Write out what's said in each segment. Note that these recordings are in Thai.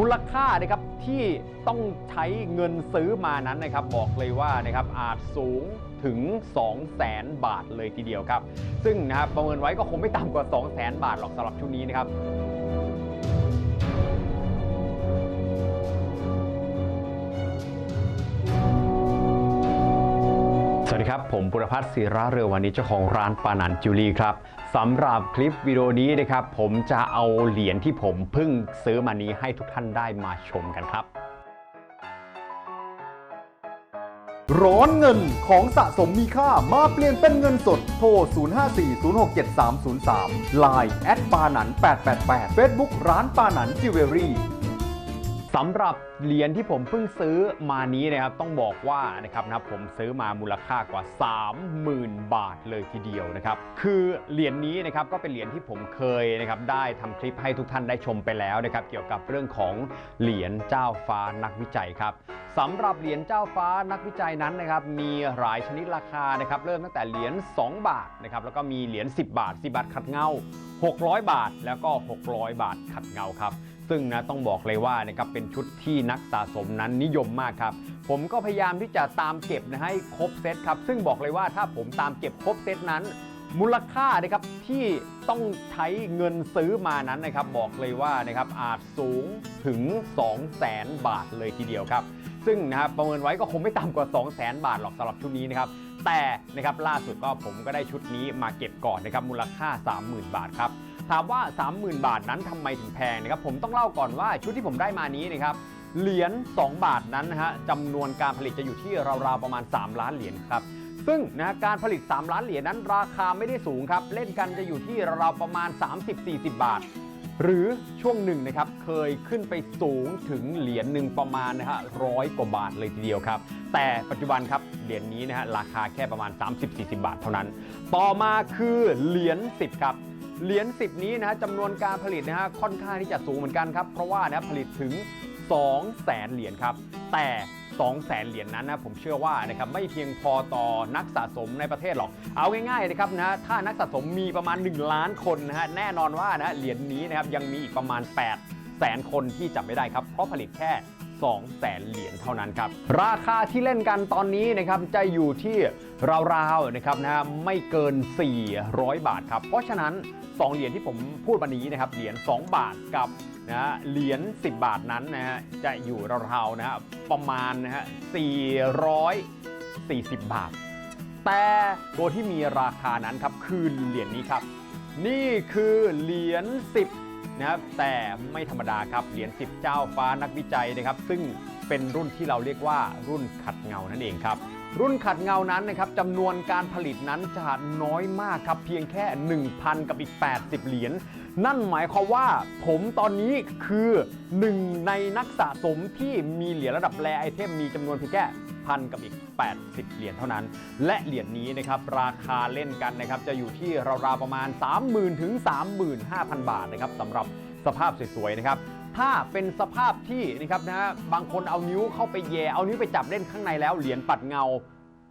มูลค่านะครับที่ต้องใช้เงินซื้อมานั้นนะครับบอกเลยว่านะครับอาจสูงถึง 2 0 0แสนบาทเลยทีเดียวครับ ซึ่งนะครับประเมินไว้ก็คงไม่ต่ำกว่า 2 0 0แสนบาทหรอกสำหรับชุดนี้นะครับ ผมปุรพัฒน์ศิระเรือวันนี้เจ้าของร้านปานันจิวลีครับสำหรับคลิปวิดีโอนี้นะครับ ผมจะเอาเหรียญที่ผมเพิ่งซื้อมานี้ให้ทุกท่านได้มาชมกันครับ ร้อนเงินของสะสมมีค่ามาเปลี่ยนเป็นเงินสด โทร 054-067-303 Line แอดปาหนัน888 Facebook ร้านปาหนันจิวเวลรี่ สำหรับเหรียญที่ผมเพิ่งซื้อมานี้นะครับต้องบอกว่านะครับนะผมซื้อมามูลค่ากว่า 30,000 บาทเลยทีเดียวนะครับคือเหรียญนี้นะครับก็เป็นเหรียญที่ผมเคยนะครับได้ทำคลิปให้ทุกท่านได้ชมไปแล้วนะครับเกี่ยวกับเรื่องของเหรียญเจ้าฟ้านักวิจัยครับสำหรับเหรียญเจ้าฟ้านักวิจัยนั้นนะครับมีหลายชนิดราคานะครับเริ่มตั้งแต่เหรียญ2 บาทนะครับแล้วก็มีเหรียญ10 บาท 10 บาทขัดเงา 600 บาท แล้วก็ 600 บาทขัดเงาครับ ซึ่งนะต้องบอกเลยว่านะครับเป็นชุดที่นักสะสมนั้นนิยมมากครับ ผมก็พยายามที่จะตามเก็บนะให้ครบเซตครับ ซึ่งบอกเลยว่าถ้าผมตามเก็บครบเซตนั้น มูลค่านะครับที่ต้องใช้เงินซื้อมานั้นนะครับ บอกเลยว่านะครับอาจสูงถึง 2 0 0แสนบาทเลยทีเดียวครับ ซึ่งนะครับประเมินไว้ก็คงไม่ต่ำกว่า 2 0 0แสนบาทหรอกสำหรับชุดนี้นะครับแต่นะครับล่าสุดก็ผมก็ได้ชุดนี้มาเก็บก่อนนะครับมูลค่า 30,000 บาทครับ ถามว่า 30,000 บาทนั้นทำไมถึงแพงนะครับผมต้องเล่าก่อนว่าชุดที่ผมได้มานี้นะครับเหรียญ2 บาทนั้นนะฮะจำนวนการผลิตจะอยู่ที่ราวๆประมาณ 3 ล้านเหรียญครับซึ่งนะการผลิต 3 ล้านเหรียญนั้นราคาไม่ได้สูงครับ เล่นกันจะอยู่ที่ราวๆประมาณ 30-40 บาท หรือช่วงหนึ่งนะครับเคยขึ้นไปสูงถึงเหรียญหนึ่งประมาณนะฮะร้อยกว่าบาทเลยทีเดียวครับ แต่ปัจจุบันครับเหรียญนี้นะฮะราคาแค่ประมาณ 30-40 บาทเท่านั้น ต่อมาคือเหรียญ10 ครับ เหรียญ10 นี้นะฮะจำนวนการผลิตนะฮะค่อนข้างที่จะสูงเหมือนกันครับ เพราะว่านะผลิตถึง2แสนเหรียญครับ แต่2แสนเหรียญนั้นนะผมเชื่อว่านะครับไม่เพียงพอต่อนักสะสมในประเทศหรอก เอาง่ายๆนะครับนะถ้านักสะสมมีประมาณ 1 ล้านคนนะฮะแน่นอนว่านะเหรียญนี้นะครับยังมีอีกประมาณ 8 แสนคนที่จับไม่ได้ครับ เพราะผลิตแค่ 2แสนเหรียญเท่านั้นครับ ราคาที่เล่นกันตอนนี้นะครับจะอยู่ที่ราวๆนะครับนะไม่เกิน 400 บาทครับ เพราะฉะนั้น 2 เหรียญที่ผมพูดวันนี้นะครับเหรียญ2 บาทกับนะฮะเหรียญ10 บาทนั้นนะฮะจะอยู่ราวๆนะฮะประมาณนะฮะ440 บาท แต่ตัวที่มีราคานั้นครับคือเหรียญนี้ครับ นี่คือเหรียญ10 นะครับแต่ไม่ธรรมดาครับเหรียญ10 เจ้าฟ้านักวิจัยนะครับ ซึ่งเป็นรุ่นที่เราเรียกว่ารุ่นขัดเงานั่นเองครับ รุ่นขัดเงานั้นนะครับจำนวนการผลิตนั้นจะน้อยมากครับเพียงแค่ 1,000 กับอีก 80 เหรียญนั่นหมายความว่าผมตอนนี้คือหนึ่งในนักสะสมที่มีเหรียญระดับแรไอเทมมีจำนวนเพียงแค่ พันกับอีก 80 เหรียญเท่านั้น และเหรียญนี้นะครับราคาเล่นกันนะครับจะอยู่ที่ราวๆประมาณ 30,000 ถึง 35,000 บาทนะครับสำหรับสภาพสวยๆนะครับถ้าเป็นสภาพที่นะครับนะฮะบางคนเอานิ้วเข้าไปแย่เอานิ้วไปจับเล่นข้างในแล้วเหรียญปัดเงา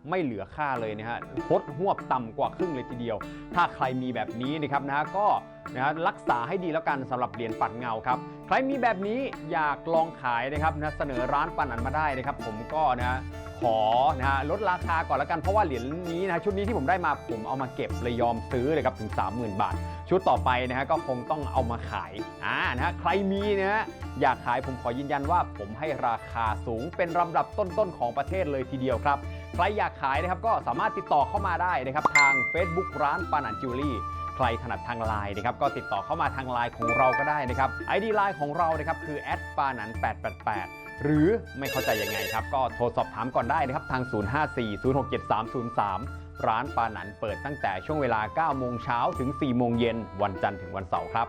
ไม่เหลือค่าเลยนะฮะพดหวบต่ำกว่าครึ่งเลยทีเดียว ถ้าใครมีแบบนี้นะครับนะฮะก็นะฮะรักษาให้ดีแล้วกันสำหรับเหรียญปัดเงาครับ ใครมีแบบนี้อยากลองขายนะครับนะเสนอร้านปันอันมาได้นะครับ ผมก็นะฮะขอนะฮะลดราคาก่อนแล้วกันเพราะว่าเหรียญนี้นะชุดนี้ที่ผมได้มาผมเอามาเก็บเลยยอมซื้อเลยครับถึง 30,000 บาท ชุดต่อไปนะฮะก็คงต้องเอามาขายอ่านะฮะใครมีนะฮะอยากขายผมขอยืนยันว่า ผมให้ราคาสูงเป็นลำดับต้นๆของประเทศเลยทีเดียวครับ ใครอยากขายนะครับก็สามารถติดต่อเข้ามาได้นะครับทาง Facebook ร้านปานันจิวเวลรี่ใครถนัดทางไลน์นะครับก็ติดต่อเข้ามาทางไลน์ของเราก็ได้นะครับ ID ไลน์ของเรานะครับคือแอดปานัน888หรือไม่เข้าใจยังไงครับ ก็โทรสอบถามก่อนได้นะครับ ทาง 054-067303 ร้านปานันเปิดตั้งแต่ช่วงเวลา 9 โมงเช้าถึง 4 โมงเย็น วันจันทร์ถึงวันเสาร์ครับ